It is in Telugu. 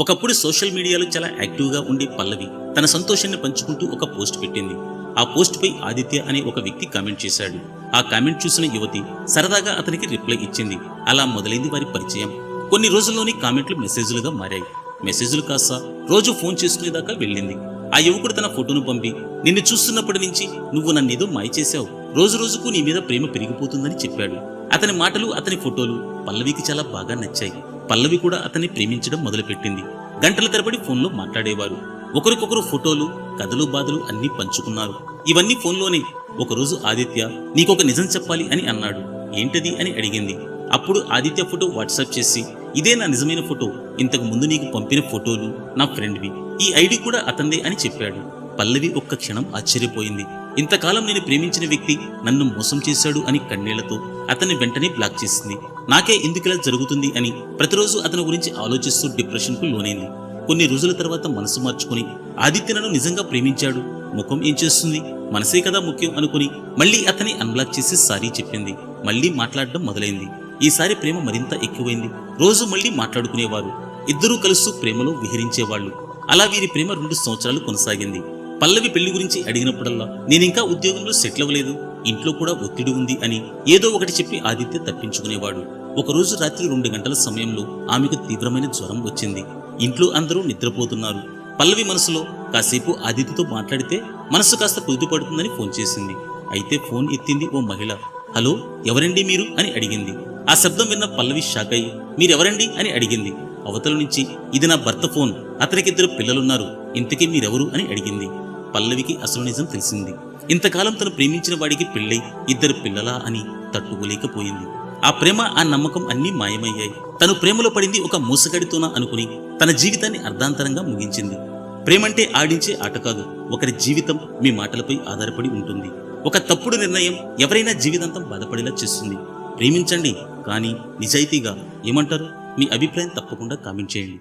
ఒకప్పుడు సోషల్ మీడియాలో చాలా యాక్టివ్గా ఉండే పల్లవి తన సంతోషాన్ని పంచుకుంటూ ఒక పోస్ట్ పెట్టింది. ఆ పోస్ట్పై ఆదిత్య అనే ఒక వ్యక్తి కామెంట్ చేశాడు. ఆ కామెంట్ చూసిన యువతి సరదాగా అతనికి రిప్లై ఇచ్చింది. అలా మొదలైంది వారి పరిచయం. కొన్ని రోజుల్లోనే కామెంట్లు మెసేజ్లుగా మారాయి. మెసేజ్లు కాస్త రోజు ఫోన్ చేసుకునేదాకా వెళ్ళింది. ఆ యువకుడు తన ఫోటోను పంపి నిన్ను చూస్తున్నప్పటి నుంచి నువ్వు నన్నేదో మాయ చేశావు. రోజు రోజుకు నీ మీద ప్రేమ పెరిగిపోతుందని చెప్పాడు. అతని మాటలు అతని ఫోటోలు పల్లవికి చాలా బాగా నచ్చాయి. పల్లవి కూడా అతన్ని ప్రేమించడం మొదలుపెట్టింది. గంటల తరబడి ఫోన్లో మాట్లాడేవారు. ఒకరికొకరు ఫోటోలు కథలు బాధలు అన్నీ పంచుకున్నారు. ఇవన్నీ ఫోన్లోనే ఒకరోజు ఆదిత్య నీకొక నిజం చెప్పాలి అని అన్నాడు. ఏంటది? అని అడిగింది. అప్పుడు ఆదిత్య ఫోటో వాట్సాప్ చేసి ఇదే నా నిజమైన ఫోటో. ఇంతకు ముందు నీకు పంపిన ఫోటోలు నా ఫ్రెండ్వి. ఈ ఐడి కూడా అతందే అని చెప్పాడు. పల్లవి ఒక్క క్షణం ఆశ్చర్యపోయింది. ఇంతకాలం నేను ప్రేమించిన వ్యక్తి నన్ను మోసం చేశాడు అని కన్నీళ్ళతో అతన్ని వెంటనే బ్లాక్ చేసింది. నాకే ఎందుకిలా జరుగుతుంది అని ప్రతిరోజు అతని గురించి ఆలోచిస్తూ డిప్రెషన్కు లోనైంది. కొన్ని రోజుల తర్వాత మనసు మార్చుకుని ఆదిత్యనను నిజంగా ప్రేమించాడు. ముఖం ఏం చేస్తుంది? మనసే కదా ముఖ్యం అనుకుని మళ్ళీ అతని అన్బ్లాక్ చేసి సారీ చెప్పింది. మళ్ళీ మాట్లాడడం మొదలైంది. ఈసారి ప్రేమ మరింత ఎక్కువైంది. రోజు మళ్ళీ మాట్లాడుకునేవారు. ఇద్దరూ కలుస్తూ ప్రేమలో విహరించేవాళ్ళు. అలా వీరి ప్రేమ రెండు సంవత్సరాలు కొనసాగింది. పల్లవి పెళ్ళి గురించి అడిగినప్పుడల్లా నేనింకా ఉద్యోగంలో సెటిల్ అవ్వలేదు. ఇంట్లో కూడా ఒత్తిడి ఉంది అని ఏదో ఒకటి చెప్పి ఆదిత్య తప్పించుకునేవాడు. ఒకరోజు రాత్రి రెండు గంటల సమయంలో ఆమెకు తీవ్రమైన జ్వరం వచ్చింది. ఇంట్లో అందరూ నిద్రపోతున్నారు. పల్లవి మనసులో కాసేపు ఆదిత్యతో మాట్లాడితే మనసు కాస్త కుదుటపడుతుందని ఫోన్ చేసింది. అయితే ఫోన్ ఎత్తింది ఓ మహిళ. హలో ఎవరండి మీరు? అని అడిగింది. ఆ శబ్దం విన్న పల్లవి షాక్ అయ్యి మీరెవరండి? అని అడిగింది. అవతల నుంచి ఇది నా భర్త ఫోన్. అతనికిద్దరు పిల్లలున్నారు. ఇంతకీ మీరెవరు? అని అడిగింది. పల్లవికి అసలు నిజం తెలిసింది. ఇంతకాలం తను ప్రేమించిన వాడికి పెళ్ళై ఇద్దరు పిల్లలా అని తట్టుకోలేకపోయింది. ఆ ప్రేమ ఆ నమ్మకం అన్నీ మాయమయ్యాయి. తను ప్రేమలో పడింది ఒక మోసగాడితోనా అనుకుని తన జీవితాన్ని అర్ధాంతరంగా ముగించింది. ప్రేమంటే ఆడించే ఆట కాదు. ఒకరి జీవితం మీ మాటలపై ఆధారపడి ఉంటుంది. ఒక తప్పుడు నిర్ణయం ఎవరైనా జీవితాంతం బాధపడేలా చేస్తుంది. ప్రేమించండి కానీ నిజాయితీగా ఏమంటారు? మీ అభిప్రాయం తప్పకుండా కామెంట్ చేయండి.